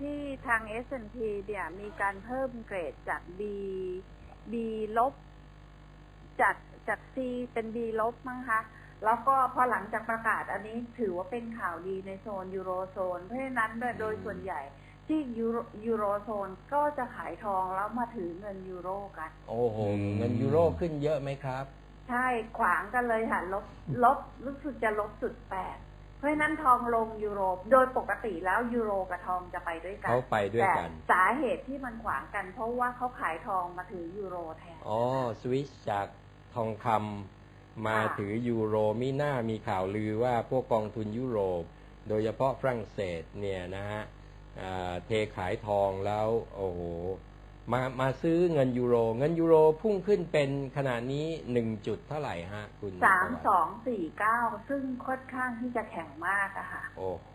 ที่ทาง S&P เนี่ย มีการเพิ่มเกรดจาก B B ลบจากจาก C เป็น B ลบมั้งคะ แล้วก็พอหลังจากประกาศอันนี้ถือว่าเป็นข่าวดีในโซนยูโรโซน เพราะฉะนั้นโดยโดยส่วนใหญ่ที่ยูโรยูโรโซนก็จะขายทองแล้วมาถือเงินยูโรกัน โอ้โหอืมเงินยูโรขึ้นเยอะไหมครับ ใช่ ขวางกันเลยค่ะ ลบ ลบ รู้สึกจะลบจุดแปด เพราะฉะนั้นทองลงยูโรโดยปกติแล้วยูโรกับทองจะไปด้วยกันเขาไปด้วยแต่กัน สาเหตุที่มันขวางกัน เพราะว่าเขาขายทองมาถือยูโรแทนอ๋อสวิชจากทองคำมาค่ะถือยูโรมีหน้ามีข่าวลือว่าพวกกองทุนยุโรป โดยเฉพาะฝรั่งเศสเนี่ยนะฮะอ่าเทขายทองแล้วโอ้โห มามาซื้อเงินยูโร เงินยูโรพุ่งขึ้นเป็นขนาดนี้หนึ่งจุดเท่าไหร่ฮะ คุณสามประวัติสองสี่เก้าซึ่งค่อนข้างที่จะแข็งมากอะค่ะ โอ้โห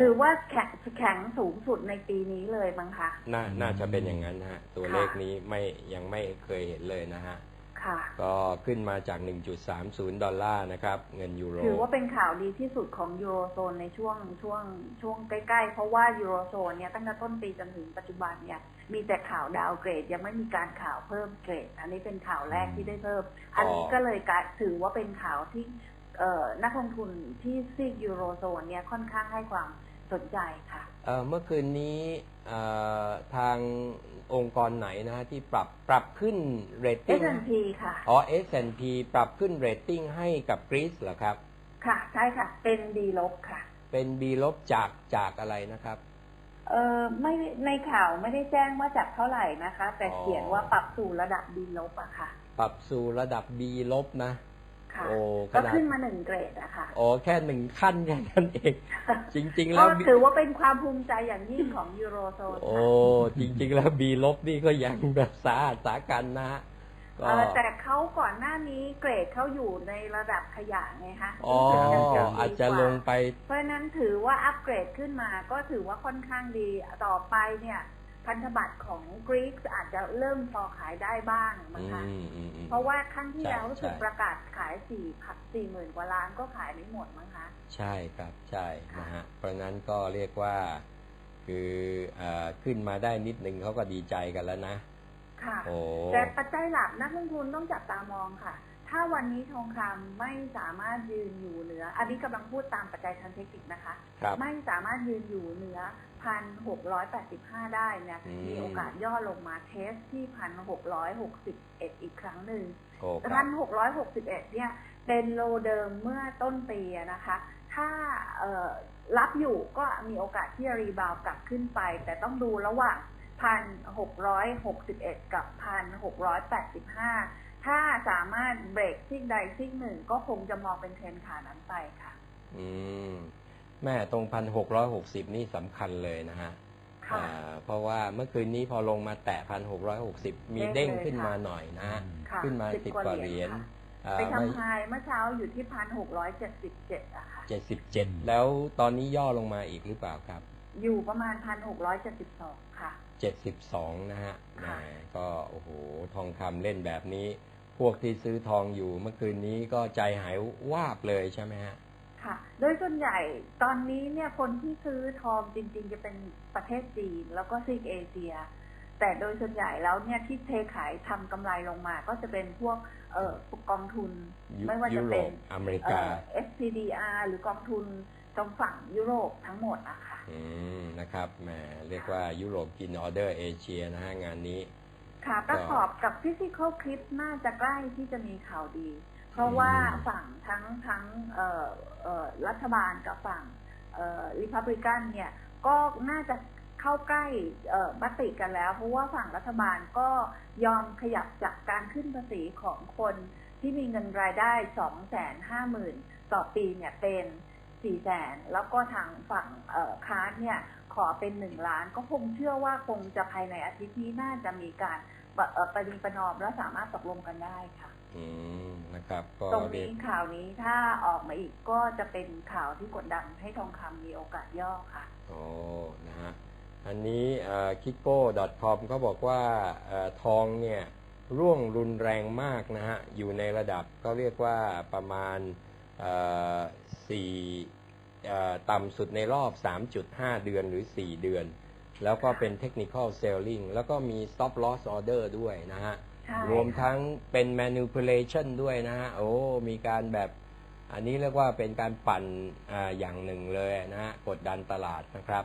ถือว่าแข็งแข็งสูงสุดในปีนี้เลยมั้งคะ น่าน่าจะเป็นอย่างนั้นฮะ ตัวค่ะเลขนี้ไม่ยังไม่เคยเห็นเลยนะฮะ ค่ะ ก็ขึ้นมาจาก 1.30 ดอลลาร์นะครับ เงินยูโร ถือว่าเป็นข่าวดีที่สุดของยูโรโซนในช่วงช่วงช่วงใกล้ ๆ เพราะว่ายูโรโซนเนี่ยตั้งแต่ต้นปีจนถึงปัจจุบันเนี่ยมีแต่ข่าวดาวเกรด ยังไม่มีการข่าวเพิ่มเกรด อันนี้เป็นข่าวแรกที่ได้เพิ่ม อันนี้ก็เลยกลายถือว่าเป็นข่าวที่เอ่อนักลงทุนที่ซีกยูโรโซนเนี่ยค่อนข้างให้ความสนใจค่ะ เอ่อเมื่อคืนนี้เอ่อทางองค์กรไหนนะฮะที่ปรับปรับขึ้นเรตติ้ง S&P ค่ะ อ๋อ S&P ปรับขึ้นเรตติ้งให้กับกรีซเหรอครับ ค่ะ ใช่ค่ะ เป็นดีลบค่ะ เป็น B ลบจากจากอะไรนะครับ เออไม่ในข่าวไม่ได้แจ้งว่าจากเท่าไหร่นะคะ แต่อ๋อเขียนว่าปรับสู่ระดับดีลบอะค่ะ ปรับสู่ระดับ B ลบนะ ค่ะโอ้ขก็นาดขึ้นมาหนึ่งเกรดอะค่ะ อ๋อแค่หนึ่งขั้นแค่นั้นเอง จริง ๆ แล้ก็ว ถือว่าเป็นความภูมิใจอย่างยิ่งของยูโรโซนโอ้จริง ๆ แล้ว B ลบนี่ก็ยังแบบสาหัสสากันนะฮะก็ เออแต่เขาก่อนหน้านี้เกรดเขาอยู่ในระดับขยะไงคะอ๋อรู้สึกดีกว่อาจจะลงไป เพราะฉะนั้นถือว่าอัปเกรดขึ้นมาก็ถือว่าค่อนข้างดี ต่อไปเนี่ย พันธบัตรของกรีกอาจจะเริ่มพอขายได้บ้างนะอืคะมอืมอืมเพราะว่าครั้งที่ใช่แล้วรู้สึกใช่ประกาศขายสี่สี่หมื่นกว่าล้านก็ขายไม่หมดมั้งคะ ใช่ครับใช่ค่ะนะฮะเพราะฉะนั้นก็เรียกว่า คือเออขึ้นมาได้นิดนึงเขาก็ดีใจกันแล้วนะค่ะโอ้แต่ปัจจัยหลักนักลงทุนต้องจับตามองค่ะ ถ้าวันนี้ทองคำไม่สามารถยืนอยู่เหนือ อันนี้กำลังพูดตามปัจจัยทางเทคนิคนะคะครับไม่สามารถยืนอยู่เหนือพันหกร้อยแปดสิบห้าได้เนี่ยอืมมีโอกาสย่อลงมาเทสที่พันหกร้อยหกสิบเอ็ดอีกครั้งหนึ่งโอ้คพัรับนหกร้อยหกสิบเอ็ดเนี่ย เป็นโลเดิมเมื่อต้นปีอะนะคะ ถ้าเอ่อรับอยู่ก็มีโอกาสที่จะรีบาวด์กลับขึ้นไป แต่ต้องดูระหว่างพันหกร้อยหกสิบเอ็ดกับพันหกร้อยแปดสิบห้า ถ้าสามารถเบรกซิ่งใดซิ่งหนึ่งก็คงจะมองเป็นเทรนขานั้นไปค่ะ อืม แม่ตรงพันหกร้อยหกสิบนี่สำคัญเลยนะฮะค่ะอ่าเพราะว่าเมื่อคืนนี้พอลงมาแตะพันหกร้อยหกสิบมีเด้งขึ้นมาหน่อยนะฮะค่ะขึ้นมาสิสิบบกกว่าว่าเหเหรีรียยญญค่ะไปทำไฮเมื่อเช้าอยู่ที่พันหกร้อยเจ็ดสิบเจ็ดอะค่ะเจ็ดสิบเจ็ดแล้วตอนนี้ย่อลงมาอีกหรือเปล่าครับ อยู่ประมาณพันหกร้อยเจ็ดสิบสองค่ะเจ็ดสิบสองนะฮะแหมค่ะก็โอ้โหทองคำเล่นแบบนี้ พวกที่ซื้อทองอยู่เมื่อคืนนี้ก็ใจหายวาบเลยใช่ไหมฮะค่ะ โดยส่วนใหญ่ตอนนี้เนี่ยคนที่ซื้อทองจริง ๆ จะเป็นประเทศจีนแล้วก็ซีกเอเชีย แต่โดยส่วนใหญ่แล้วเนี่ยที่เทขายทำกำไรลงมา ก็จะเป็นพวกเอ่อกองทุนยุไม่ว่ายุจะโรเป็นปอเมริเอ่กาอ SPDR หรือกองทุนตรงฝั่งยุโรปทั้งหมดอะค่ะอืมนะครับแหมเรียกว่ายุโรปกินออเดอร์เอเชียนะฮะงานนี้ ค่ะ ประกอบกับฟิสิก a l คลิปน่าจะใกล้ที่จะมีข่าวดี เพราะว่าอืมฝั่งทั้งทั้งเอ่อเอ่อรัฐบาลกับฝั่งเอ่อริพับลิกันเนี่ย ก็น่าจะเข้าใกล้เอ่อมติกันแล้ว เพราะว่าฝั่งรัฐบาลก็ยอมขยับจากการขึ้นภาษีของคนที่มีเงินรายได้สองแสนห้าหมื่นต่อปีเนี่ยเป็นสี่แสน แล้วก็ทางฝั่งเอ่อค้านเนี่ย ขอเป็นหนึ่งล้าน ก็คงเชื่อว่าคงจะภายในอาทิตย์นี้น่าจะมีการปะเอ่อประนีประนอมและสามารถตกลงกันได้ค่ะอืมนะครับก็ตรงเรียนี้กข่าวนี้ถ้าออกมาอีกก็จะเป็นข่าวที่กดดันให้ทองคำมีโอกาสย่อค่ะโอ้นะฮะอันนี้คิโก้ .com เขาบอกว่าเอ่อทองเนี่ยร่วงรุนแรงมากนะฮะ อยู่ในระดับก็เรียกว่าประมาณเอ่อสี่เอ่อ ต่ำสุดในรอบ 3.5 เดือนหรือ 4 เดือน แล้วก็เป็น technical selling แล้วก็มี stop loss order ด้วยนะฮะใช่รวมทั้งเป็น manipulation ด้วยนะฮะ โอ้ มีการแบบ อันนี้เรียกว่าเป็นการปั่นอาอย่างหนึ่งเลยนะฮะ กดดันตลาดนะครับ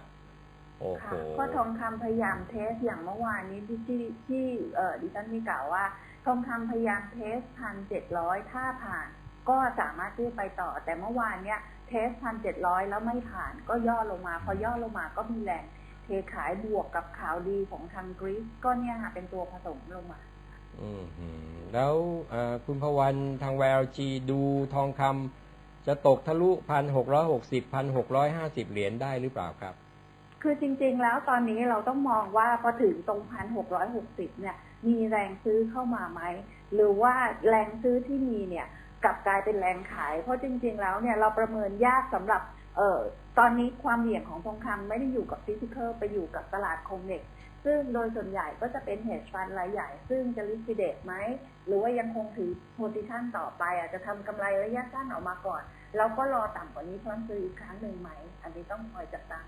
โอ้โหค่ะเพราะทองคำพยายามเทสอย่างเมื่อวานนี้ที่ที่ที่เอ่อดิฉันมีกล่าวว่า ทองคำพยายามเทสพันเจ็ดร้อยถ้าผ่าน ก็สามารถที่จะไปต่อ แต่เมื่อวานเนี้ย เทสพันเจ็ดร้อยแล้วไม่ผ่านก็ย่อลงมา พอย่อลงมาก็มีแรงเทขายบวกกับข่าวดีของทางกรีซก็เนี่ยค่ะเป็นตัวผสมลงมาอืมหือแล้วเอ่อคุณพวันทาง VLG ดูทองคำจะตกทะลุพันหกร้อยหกสิบพันหกร้อยห้าสิบเหรียญได้หรือเปล่าครับ คือจริง ๆ แล้วตอนนี้เราต้องมองว่าพอถึงตรงพันหกร้อยหกสิบเนี่ย มีแรงซื้อเข้ามาไหม หรือว่าแรงซื้อที่มีเนี่ย กลับกลายเป็นแรงขาย เพราะจริง ๆ แล้วเนี่ยเราประเมินยากสำหรับเอ่อตอนนี้ความเหวี่ยงของทองคำไม่ได้อยู่กับฟิสิกอลไปอยู่กับตลาดคงเน็กซึ่งโดยส่วนใหญ่ก็จะเป็นเฮดฟันรายใหญ่ ซึ่งจะลิควิดเดตไหม หรือว่ายังคงถือโพซิชันต่อไปอาจจะทำกำไรระยะสั้นออกมาก่อนแล้วก็รอต่ำกว่านี้เพิ่มซื้ออีกครั้งหนึ่งไหม อันนี้ต้องคอยจับตาม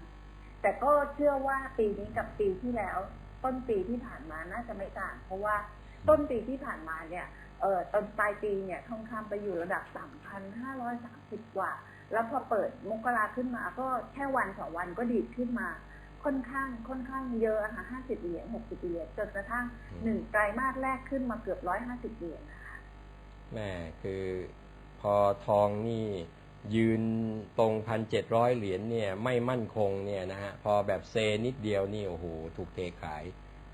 แต่ก็เชื่อว่าปีนี้กับปีที่แล้ว ต้นปีที่ผ่านมาน่าจะไม่ต่าง เพราะว่าต้นปีที่ผ่านมาเนี่ย เอ่อตอนปลายปีเนี่ยทองคำไปอยู่ระดับสามพันห้าร้อยสามสิบกว่า แล้วพอเปิดมกราขึ้นมาก็แค่วันสองวันก็ดีดขึ้นมา ค่อนข้างค่อนข้างเยอะอะค่ะห้าสิบเหรียญหกสิบเหรียญจนกระทั่งอืมหนึ่งไตรมาสแรกขึ้นมาเกือบร้อยห้าสิบเหรียญนะคะแม่คือพอทองนี่ยืนตรงพันเจ็ดร้อยเหรียญเนี่ย ไม่มั่นคงเนี่ยนะฮะ พอแบบเซนิดเดียวนี่โอ้โหถูกเทขาย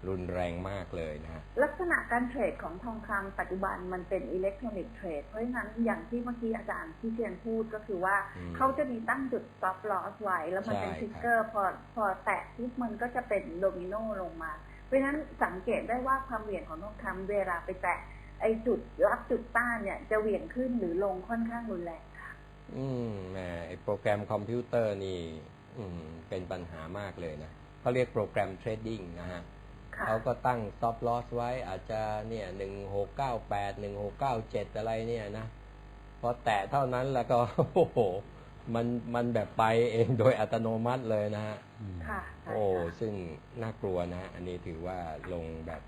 รุนแรงมากเลยนะฮะลักษณะการเทรดของทองคำปัจจุบันมันเป็นอิเล็กทรอนิกส์เทรดเพราะฉะนั้นอย่างที่เมื่อกี้อาจารย์ที่เชียนพูดก็คือว่าอืมเขาจะมีตั้งจุด stop loss ไว้ แล้วมันเป็นใช่ทริกเกอร์พอพอแตะปุ๊บมันก็จะเป็นโดมิโนลงมา เพราะฉะนั้นสังเกตได้ว่าความเหวี่ยงของทองคำเวลาไปแตะไอจุดรับจุดต้านเนี่ยจะเหวี่ยงขึ้นหรือลงค่อนข้างรุนแรงค่ะอืมแหมไอโปรแกรมคอมพิวเตอร์นี่ อืม เป็นปัญหามากเลยนะเขาเรียกโปรแกรมเทรดดิ้งนะฮะค่ะ เขาก็ตั้ง stop loss ไว้อาจจะเนี่ยหนึ่งหกเก้าแปดหนึ่งหกเก้าเจ็ดอะไรเนี่ยนะพอแตะเท่านั้นแล้วก็โอ้โหมันมันแบบไปเองโดยอัตโนมัติเลยนะฮะค่ะใช่โอ้ค่ะซึ่งน่ากลัวนะฮะอันนี้ถือว่าลงแบบ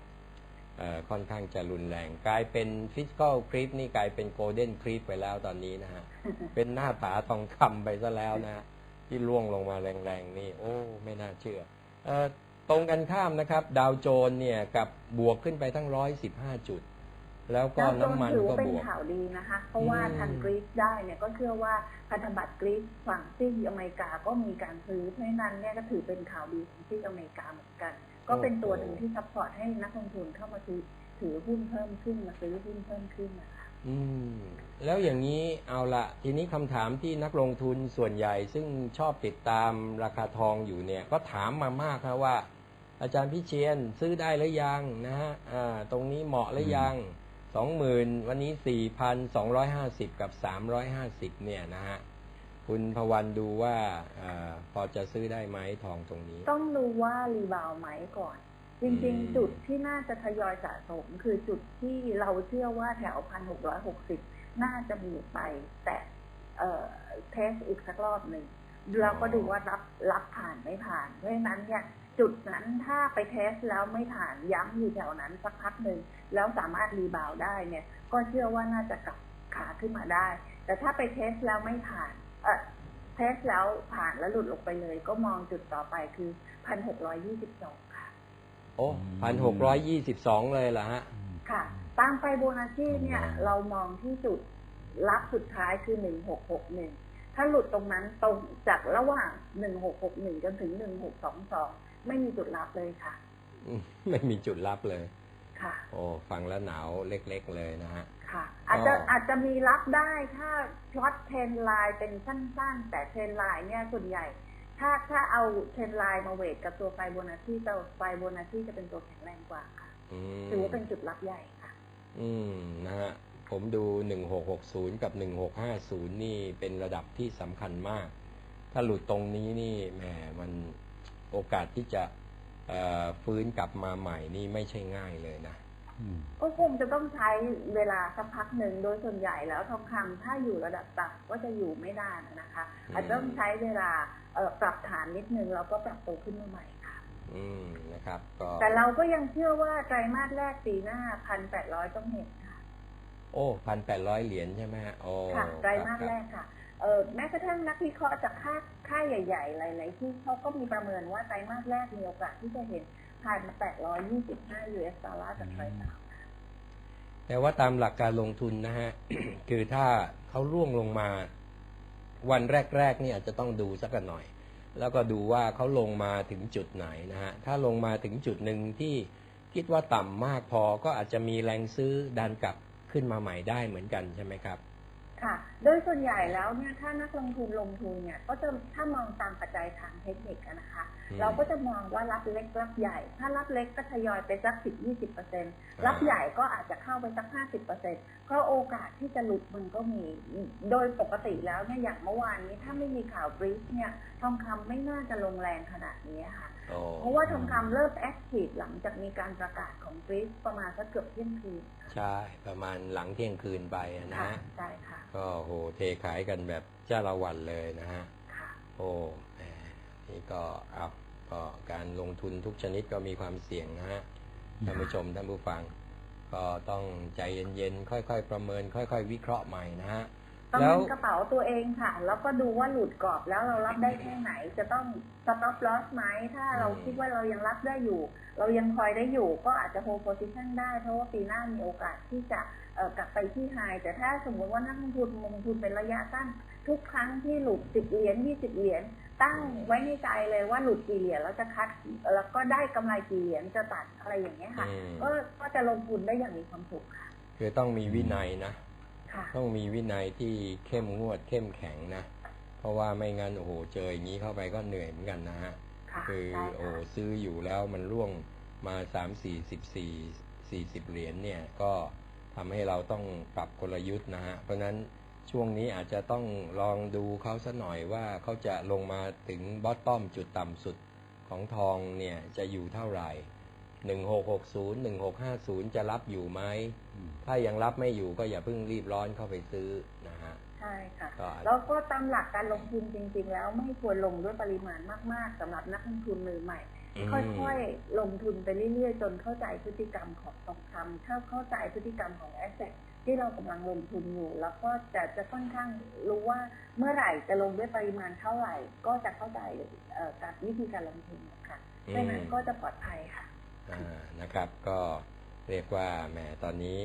เอ่อค่อนข้างจะรุนแรง กลายเป็นฟิส c อลคลิปนี่กลายเป็นโกลเด้นคลิปไปแล้วตอนนี้นะฮะ เป็นหน้าผาทองคำไปซะแล้วนะฮะที่ล่วงลงมาแรงๆนี่ โอ้ ไม่น่าเชื่อ เออ ตรงกันข้ามนะครับ ดาวโจนส์เนี่ยกับบวกขึ้นไปทั้งร้อยสิบห้าจุด แล้วก็ดาวโจน้ำมันถือก็ว่าเป็นบวกข่าวดีนะคะ เพราะว่าอืมทางกรีซได้เนี่ยก็เชื่อว่าพันธบัตรกรีซฝั่งที่อเมริกาก็มีการซื้อเพราะฉะนั้นเนี่ยก็ถือเป็นข่าวดีของที่อเมริกาเหมือนกัน ก็เป็นตัวหนึ่งที่ซัพพอร์ตให้นักลงทุนเข้ามาซื้อถือหุ้นเพิ่มขึ้นมาซื้อหุ้นเพิ่มขึ้นนะคะอืมแล้วอย่างนี้เอาละทีนี้คำถามที่นักลงทุนส่วนใหญ่ ซึ่งชอบติดตามราคาทองอยู่เนี่ย ก็ถามมามากครับว่า อาจารย์พิเชียนซื้อได้หรือยังนะฮะอ่าตรงนี้เหมาะหรือยังสองหมื่นวันนี้สี่พันสองร้อยห้าสิบกับสามร้อยห้าสิบเนี่ยนะฮะคุณพวันดูว่าอาพอจะซื้อได้ไหมทองตรงนี้ ต้องดูว่ารีบาวด์ไหมก่อน จริงอืมๆจุดที่น่าจะทยอยสะสม คือจุดที่เราเชื่อว่าแถวพันหกร้อยหกสิบน่าจะมีไป แต่เอ่อเทสอีกสักรอบหนึ่งเราก็ดูว่ารับรับผ่านไม่ผ่านเพราะฉะนั้นเนี่ย จุดนั้นถ้าไปเทสแล้วไม่ผ่านย้ำอยู่แถวนั้นสักพักหนึ่งแล้วสามารถรีบาวด์ได้เนี่ย ก็เชื่อว่าน่าจะกลับขาขึ้นมาได้ แต่ถ้าไปเทสแล้วไม่ผ่านเออเทสแล้วผ่านแล้วหลุดลงไปเลย ก็มองจุดต่อไปคือพันหกร้อยี่สิบสองค่ะ โอ้พันหกร้อยยี่สิบสองเลยเหรอฮะ ค่ะตามไปโบนัสที่เนี่ย เรามองที่จุดรับสุดท้ายคือหนึ่งหกหกหนึ่งถ้าหลุดตรงนั้นตรงจากระหว่างหนึ่งหกหกหนึ่งจนถึงหนึ่งหกสองสอง ไม่มีจุดรับเลยค่ะอืมไม่มีจุดรับเลย ค่ะ โอ้ฟังแล้วหนาวเล็กๆเลยนะฮะ ค่ะ อาจจะอ๋อออาจจะมีรับได้ถ้าพล็อตเทรนไลน์เป็นสั้นๆ แต่เทรนไลน์เนี่ยส่วนใหญ่ ถ้าถ้าเอาเทรนไลน์มาเวทกับตัวไฟโบนัสที่ตัวไฟโบนัสที่จะเป็นตัวแข็งแรงกว่าค่ะอืมถือว่าเป็นจุดรับใหญ่ค่ะ อืมนะฮะผมดู 1660 กับ 1650 นี่เป็นระดับที่สำคัญมาก ถ้าหลุดตรงนี้นี่แหมมัน โอกาสที่จะเอ่อฟื้นกลับมาใหม่นี่ไม่ใช่ง่ายเลยนะก็คงจะต้องใช้เวลาสักพักหนึ่งโดยส่วนใหญ่แล้วทองคำถ้าอยู่ระดับต่ำก็จะอยู่ไม่นานนะคะอืมอาจจะต้องใช้เวลาเอ่อปรับฐานนิดนึงแล้วก็ปรับตัวขึ้นมาใหม่ค่ะออืมนะครับก็แต่เราก็ยังเชื่อว่าไตรมาสแรกปีหน้าพันแปดร้อยต้องเห็นค่ะ โอ้พันแปดร้อยเหรียญใช่ไหมฮะโอ้ค่ะไตรมาสคบแรกค่ะ เออแม้กระทั่งนักวิเคราะห์จากค่าค่ายใหญ่ ๆ หลาย ๆ ที่เขาก็มีประเมินว่าไตรมาสแรกมีโอกาสที่จะเห็นผ่านแปดร้อยยี่สิบห้า US ดอลลาร์จากไตรมาสแต่ว่าตามหลักการลงทุนนะฮะ คือถ้าเขาร่วงลงมา วันแรก ๆ นี่อาจจะต้องดูสักหน่อย แล้วก็ดูว่าเขาลงมาถึงจุดไหนนะฮะ ถ้าลงมาถึงจุดหนึ่งที่คิดว่าต่ำมากพอก็อาจจะมีแรงซื้อดันกลับขึ้นมาใหม่ได้เหมือนกันใช่ไหมครับ ค่ะ โดยส่วนใหญ่แล้วเนี่ยถ้านักลงทุนลงทุนเนี่ยก็จะถ้ามองตามปัจจัยทางเทคนิคอะนะคะอืมเราก็จะมองว่ารับเล็กรับใหญ่ ถ้ารับเล็กก็ทยอยไปสักสิบยี่สิบเปอร์เซ็นรับใหญ่ก็อาจจะเข้าไปสักห้าสิบเปอร์เซ็นเพราะโอกาสที่จะหลุดมันก็มี โดยปกติแล้วเนี่ยอย่างเมื่อวานนี้ถ้าไม่มีข่าวบริสเนี่ย ทองคำไม่น่าจะลงแรงขนาดนี้ค่ะโอ้เพราะว่าทองคำเริ่มแอคทีฟหลังจากมีการประกาศของบริสประมาณสักเกือบเที่ยงคืน ใช่ ประมาณหลังเที่ยงคืนไปอะนะค่ะฮะใช่ค่ะ ก็โหเทขายกันแบบจ้าละวันเลยนะฮะค่ะโอ้แหมนี่ก็เอาก็การลงทุนทุกชนิดก็มีความเสี่ยงนะฮะท่านผู้ชมท่านผู้ฟัง ก็ต้องใจเย็นๆค่อย ๆ ประเมิน ค่อย ๆ วิเคราะห์ใหม่นะฮะ ประแล้เมิวนกระเป๋าตัวเองค่ะ แล้วก็ดูว่าหลุดกรอบแล้วเรารับได้แค่ไหน จะต้อง stop loss ไหมถ้าเราอืมคิดว่าเรายังรับได้อยู่ เรายังคอยได้อยู่ ก็อาจจะ hold position ได้ เพราะว่าปีหน้ามีโอกาสที่จะเอ่อกลับไปที่ high แต่ถ้าสมมติว่านักลงทุนลงทุนเป็นระยะสั้นทุกครั้งที่หลุด10เหรียญ20เหรียญตั้งไว้ในใจเลยว่าหลุดกี่เหรียญแล้วจะคัด แล้วก็ได้กำไรกี่เหรียญจะตัดอะไรอย่างเงี้ยค่ะอืมก็ก็จะลงทุนได้อย่างมีความสุขค่ะคือต้องมีวินัยนะค่ะ ต้องมีวินัยที่เข้มงวดเข้มแข็งนะ เพราะว่าไม่งั้นโอ้โหเจออย่างนี้เข้าไปก็เหนื่อยเหมือนกันนะฮะค่ะคือใช่โอ้ค่ะซื้ออยู่แล้วมันร่วงมาสามสี่สิบสี่สี่สิบเหรียญเนี่ยก็ทำให้เราต้องปรับกลยุทธ์นะฮะ เพราะฉะนั้นช่วงนี้อาจจะต้องลองดูเขาสัหน่อยว่าเขาจะลงมาถึงบอตตอมจุดต่ำสุดของทองเนี่ยจะอยู่เท่าไหร่ หนึ่งหกหกศูนย์หนึ่งหกห้าศูนย์จะรับอยู่ไหม ถ้ายังรับไม่อยู่ก็อย่าเพิ่งรีบร้อนเข้าไปซื้อนะฮะ ใช่ค่ะก็แล้วก็ตามหลักการลงทุนจริง ๆ แล้วไม่ควรลงด้วยปริมาณมากๆสำหรับนักลงทุนมือใหม่อืมค่อยๆ ลงทุนไปเรื่อยๆ จนเข้าใจพฤติกรรมของทองคำเข้าเข้าใจพฤติกรรมของแอสเซทที่เรากำลังลงทุนอยู่ แล้วก็จะจะค่อนข้างรู้ว่าเมื่อไหร่จะลงด้วยปริมาณเท่าไหร่ ก็จะเข้าใจเอ่อกับวิธีการลงทุนค่ะไม่นั้นก็จะปลอดภัยค่ะอ่า นะครับ ก็เรียกว่าแหมตอนนี้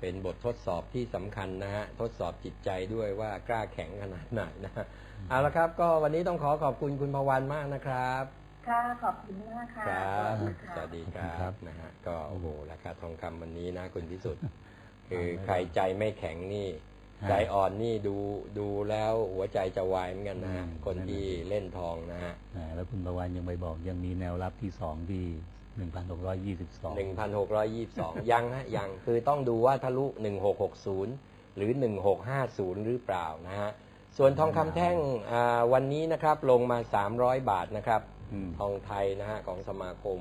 เป็นบททดสอบที่สำคัญนะฮะทดสอบจิตใจด้วยว่ากล้าแข็งขนาดไหนนะฮะเอาละครับ ก็วันนี้ต้องขอขอบคุณคุณพวันมากนะครับค่ะขอบคุณมากค่ะครับสวัสดีค่ะสวัสดีคขอบคุณครัรับบนะฮะก็โอ้โหราคาทองคำวันนี้นะคุณพิสุทธิ์คือไม่ได้ใครใจไม่แข็งนี่ฮะใจอ่อนนี่ดูดูแล้วหัวใจจะวายเหมือนกันนะฮะอืมคนที่นั่นแหละเล่นทองนะฮะอ่าแล้วคุณประวันยังไปบอกยังมีแนวรับที่สองที่ หนึ่งพันหกร้อยยี่สิบสองหนึ่งพันหกร้อยยี่สิบสองยังฮะยังคือต้องดูว่าทะลุหนึ่งหกหกศูนย์หรือหนึ่งหกห้าศูนย์หรือเปล่านะฮะส่วนทองคำแท่งอ่าวันนี้นะครับลงมาสามร้อยบาทนะครับ ทองไทยนะฮะของสมาคม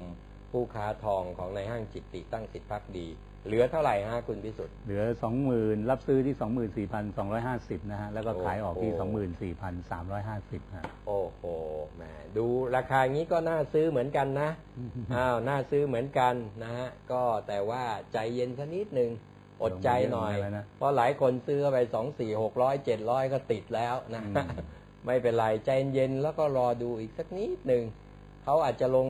ผู้ค้าทองของในห้างจิตติตั้งสิทธิพักดีเหลือเท่าไหร่ฮะคุณพิสุทธิ์เหลือสองหมื่นรับซื้อที่สองหมื่นสี่พันสองร้อยห้าสิบนะฮะ แล้วก็ขายออกที่โอ้สองโหหมื่นสี่พันสามร้อยห้าสิบฮะ โอ้โหแหมดูราคาอย่างนี้ก็น่าซื้อเหมือนกันนะ อ้าว น่าซื้อเหมือนกันนะฮะ ก็แต่ว่าใจเย็นสักนิดหนึ่งอดใจหน่อยลงมาเยอะเหมือนกันนะเพราะหลายคนซื้อไปสองสี่หกร้อยเจ็ดร้อยก็ติดแล้วนะอืมไม่เป็นไรใจเย็นๆแล้วก็รอดูอีกสักนิดหนึ่ง เขาอาจจะลง